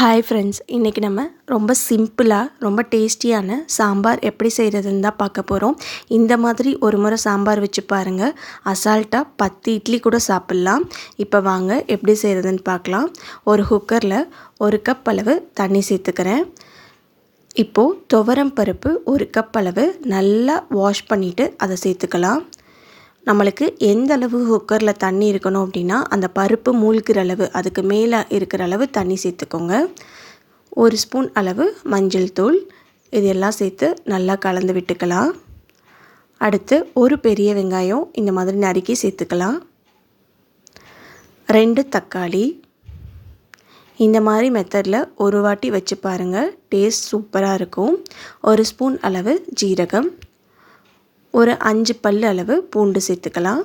Hi friends இன்றைக்கி நம்ம ரொம்ப சிம்பிளாக ரொம்ப டேஸ்டியான சாம்பார் எப்படி செய்கிறதுன்னு தான் பார்க்க போகிறோம் இந்த மாதிரி ஒரு முறை சாம்பார் வச்சு பாருங்கள் அசால்ட்டாக பத்து இட்லி கூட சாப்பிட்லாம். இப்போ வாங்க எப்படி செய்கிறதுன்னு பார்க்கலாம். ஒரு குக்கரில் ஒரு கப் அளவு தண்ணி சேர்த்துக்கிறேன். இப்போது துவரம் பருப்பு ஒரு கப் அளவு நல்லா வாஷ் பண்ணிவிட்டு அதை சேர்த்துக்கலாம். நம்மளுக்கு எந்த அளவு குக்கரில் தண்ணி இருக்கணும் அப்படின்னா அந்த பருப்பு மூழ்கிற அளவு அதுக்கு மேலே இருக்கிற அளவு தண்ணி சேர்த்துக்கோங்க. ஒரு ஸ்பூன் அளவு மஞ்சள் தூள் இதெல்லாம் சேர்த்து நல்லா கலந்து விட்டுக்கலாம். அடுத்து ஒரு பெரிய வெங்காயம் இந்த மாதிரி நறுக்கி சேர்த்துக்கலாம். ரெண்டு தக்காளி. இந்த மாதிரி மெத்தடில் ஒரு வாட்டி வச்சு பாருங்கள் டேஸ்ட் சூப்பராக இருக்கும். ஒரு ஸ்பூன் அளவு ஜீரகம். ஒரு அஞ்சு பல் அளவு பூண்டு சேர்த்துக்கலாம்.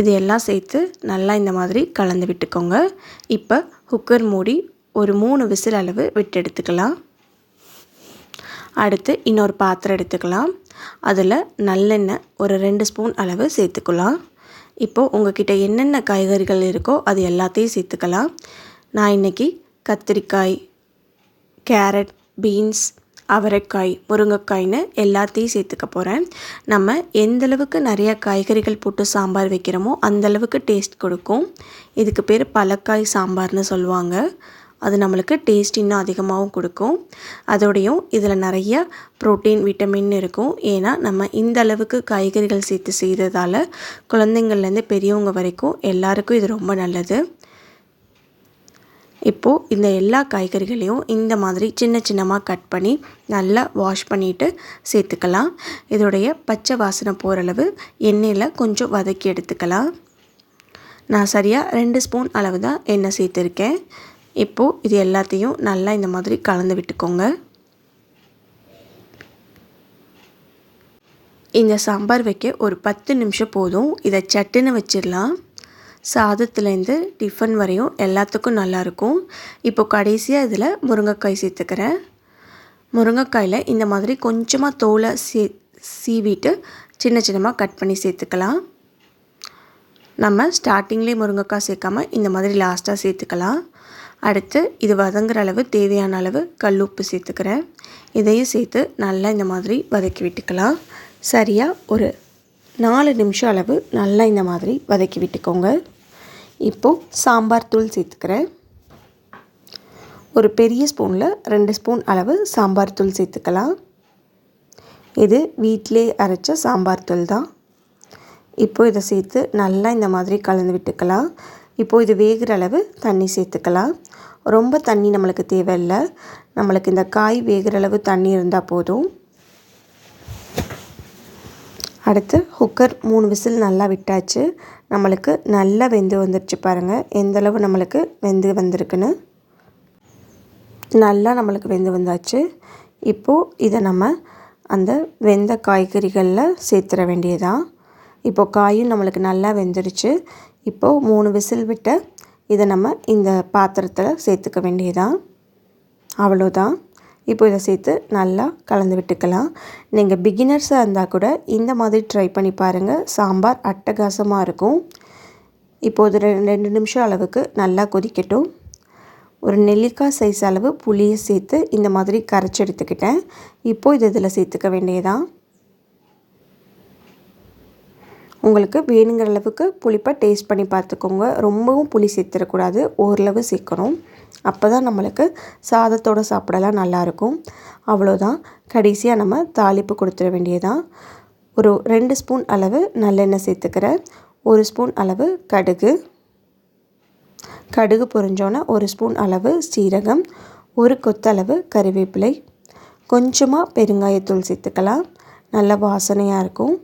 இது எல்லாம் சேர்த்து நல்லா இந்த மாதிரி கலந்து விட்டுக்கோங்க. இப்போ குக்கர் மூடி ஒரு மூணு விசில் அளவு விட்டு எடுத்துக்கலாம். அடுத்து இன்னொரு பாத்திரம் எடுத்துக்கலாம். அதில் நல்லெண்ணெய் ஒரு ரெண்டு ஸ்பூன் அளவு சேர்த்துக்கலாம். இப்போது உங்ககிட்ட என்னென்ன காய்கறிகள் இருக்கோ அது எல்லாத்தையும் சேர்த்துக்கலாம். நான் இன்றைக்கி கத்திரிக்காய் கேரட் பீன்ஸ் அவரைக்காய் முருங்கைக்காய்னு எல்லாத்தையும் சேர்த்துக்க போகிறேன் நம்ம எந்தளவுக்கு நிறைய காய்கறிகள் போட்டு சாம்பார் வைக்கிறோமோ அந்தளவுக்கு டேஸ்ட் கொடுக்கும். இதுக்கு பேர் பழக்காய் சாம்பார்னு சொல்லுவாங்க. அது நம்மளுக்கு டேஸ்ட் இன்னும் அதிகமாகவும் கொடுக்கும். அதோடையும் இதில் நிறைய ப்ரோட்டீன் விட்டமின் இருக்கும். ஏன்னா நம்ம இந்த அளவுக்கு காய்கறிகள் சேர்த்து செய்கிறதால குழந்தைங்கள்லேருந்து பெரியவங்க வரைக்கும் எல்லாருக்கும் இது ரொம்ப நல்லது. இப்போது இந்த எல்லா காய்கறிகளையும் இந்த மாதிரி சின்ன சின்னமாக கட் பண்ணி நல்லா வாஷ் பண்ணிவிட்டு சேர்த்துக்கலாம். இதோடைய பச்சை வாசனை போகிறளவு எண்ணெயில் கொஞ்சம் வதக்கி எடுத்துக்கலாம். நான் சரியாக ரெண்டு ஸ்பூன் அளவு தான் எண்ணெய் சேர்த்துருக்கேன். இப்போது இது எல்லாத்தையும் நல்லா இந்த மாதிரி கலந்து விட்டுக்கோங்க. இந்த சாம்பார் வைக்க ஒரு பத்து நிமிஷம் போதும். இதை சட்டுன்னு வச்சிடலாம். சாதத்துலேருந்து டிஃபன் வரையும் எல்லாத்துக்கும் நல்லாயிருக்கும். இப்போ கடைசியாக இதில் முருங்கைக்காய் சேர்த்துக்கிறேன். முருங்கைக்காயில் இந்த மாதிரி கொஞ்சமாக தோலை சே சீவிட்டு சின்ன சின்னமாக கட் பண்ணி சேர்த்துக்கலாம். நம்ம ஸ்டார்டிங்லேயே முருங்கைக்காய் சேர்க்காம இந்த மாதிரி லாஸ்ட்டாக சேர்த்துக்கலாம். அடுத்து இது வதங்குற அளவு தேவையான அளவு கல் உப்பு சேர்த்துக்கிறேன். இதையும் சேர்த்து நல்லா இந்த மாதிரி வதக்கி விட்டுக்கலாம். சரியாக ஒரு நாலு நிமிஷம் அளவு நல்லா இந்த மாதிரி வதக்கி விட்டுக்கோங்க. இப்போது சாம்பார் தூள் சேர்த்துக்கிறேன். ஒரு பெரிய ஸ்பூனில் ரெண்டு ஸ்பூன் அளவு சாம்பார் தூள் சேர்த்துக்கலாம். இது வீட்டிலே அரைச்ச சாம்பார் தூள் தான். இப்போது இதை சேர்த்து நல்லா இந்த மாதிரி கலந்து விட்டுக்கலாம். இப்போது இது வேகிற அளவு தண்ணி சேர்த்துக்கலாம். ரொம்ப தண்ணி நம்மளுக்கு தேவையில்லை. நம்மளுக்கு இந்த காய் வேகிற அளவு தண்ணி இருந்தால் போதும். அடுத்து குக்கர் மூணு விசில் நல்லா விட்டாச்சு. நம்மளுக்கு நல்லா வெந்து வந்துருச்சு பாருங்கள் எந்தளவு நம்மளுக்கு வெந்து வந்திருக்குன்னு. நல்லா நம்மளுக்கு வெந்து வந்தாச்சு. இப்போது இதை நம்ம அந்த வெந்த காய்கறிகளில் சேர்த்துற வேண்டியதான் இப்போது காயும் நம்மளுக்கு நல்லா வெந்துருச்சு. இப்போது மூணு விசில் விட்ட இதை நம்ம இந்த பாத்திரத்தில் சேர்த்துக்க வேண்டியதான் அவ்வளோதான் இப்போ இதை சேர்த்து நல்லா கலந்து விட்டுக்கலாம். நீங்கள் பிகினர்ஸாக இருந்தால் கூட இந்த மாதிரி ட்ரை பண்ணி பாருங்கள் சாம்பார் அட்டகாசமாக இருக்கும். இப்போது ரெண்டு ரெண்டு நிமிஷம் அளவுக்கு நல்லா கொதிக்கட்டும். ஒரு நெல்லிக்காய் சைஸ் அளவு புளியை சேர்த்து இந்த மாதிரி கரைச்சி எடுத்துக்கிட்டேன். இப்போது இது இதில் சேர்த்துக்க வேண்டியதான் உங்களுக்கு வேணுங்கிற அளவுக்கு புளிப்பை டேஸ்ட் பண்ணி பார்த்துக்கோங்க. ரொம்பவும் புளி சேர்த்துடக்கூடாது. ஓரளவு சேர்க்கணும். அப்போ தான் நம்மளுக்கு சாதத்தோடு சாப்பிடலாம் நல்லாயிருக்கும். அவ்வளோதான் கடைசியாக நம்ம தாளிப்பு கொடுத்துட வேண்டியதான் ஒரு ரெண்டு ஸ்பூன் அளவு நல்லெண்ணெய் சேர்த்துக்கிறேன் ஒரு ஸ்பூன் அளவு கடுகு. கடுகு பொரிஞ்சோன்னே ஒரு ஸ்பூன் அளவு சீரகம். ஒரு கொத்தளவு கறிவேப்பிலை கொஞ்சமாக பெருங்காயத்தூள் சேர்த்துக்கலாம். நல்ல வாசனையாக இருக்கும்.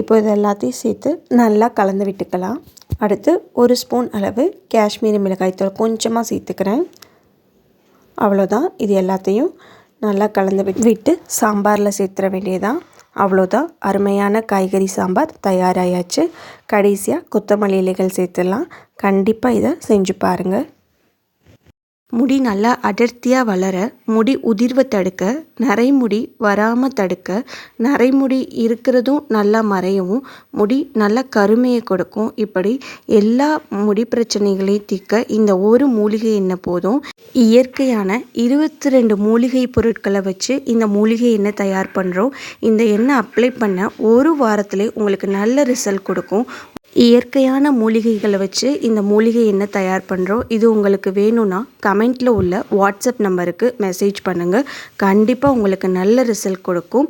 இப்போ இது எல்லாத்தையும் சேர்த்து நல்லா கலந்து விட்டுக்கலாம். அடுத்து ஒரு ஸ்பூன் அளவு காஷ்மீரி மிளகாய்த்தூள் கொஞ்சமாக சேர்த்துக்கிறேன். அவ்வளோதான் இது எல்லாத்தையும் நல்லா கலந்து விட்டு சாம்பாரில் சேர்த்துற வேண்டியதான் அவ்வளோதான் அருமையான காய்கறி சாம்பார் தயாராகியாச்சு கடைசியாக கொத்தமல்லி இலைகள் சேர்த்துடலாம். கண்டிப்பாக இதை செஞ்சு பாருங்கள் முடி நல்லா அடர்த்தியாக வளர முடி உதிர்வை தடுக்க நரைமுடி வராமல் தடுக்க நரைமுடி இருக்கிறதும் நல்லா மறையவும் முடி நல்லா கருமையை கொடுக்கும். இப்படி எல்லா முடி பிரச்சனைகளையும் தீர்க்க இந்த ஒரு மூலிகை என்ன போதும்? இயற்கையான இருபத்தி ரெண்டு மூலிகை பொருட்களை வச்சு இந்த மூலிகை எண்ணெய் தயார் பண்ணுறோம் இந்த எண்ணெய் அப்ளை பண்ண ஒரு வாரத்திலே உங்களுக்கு நல்ல ரிசல்ட் கொடுக்கும். இயற்கையான மூலிகைகளை வச்சு இந்த மூலிகை எண்ணெய் தயார் பண்ணுறோம் இது உங்களுக்கு வேணும்னா கமெண்ட்டில் உள்ள வாட்ஸ்அப் நம்பருக்கு மெசேஜ் பண்ணுங்கள் கண்டிப்பாக உங்களுக்கு நல்ல ரிசல்ட் கொடுக்கும்.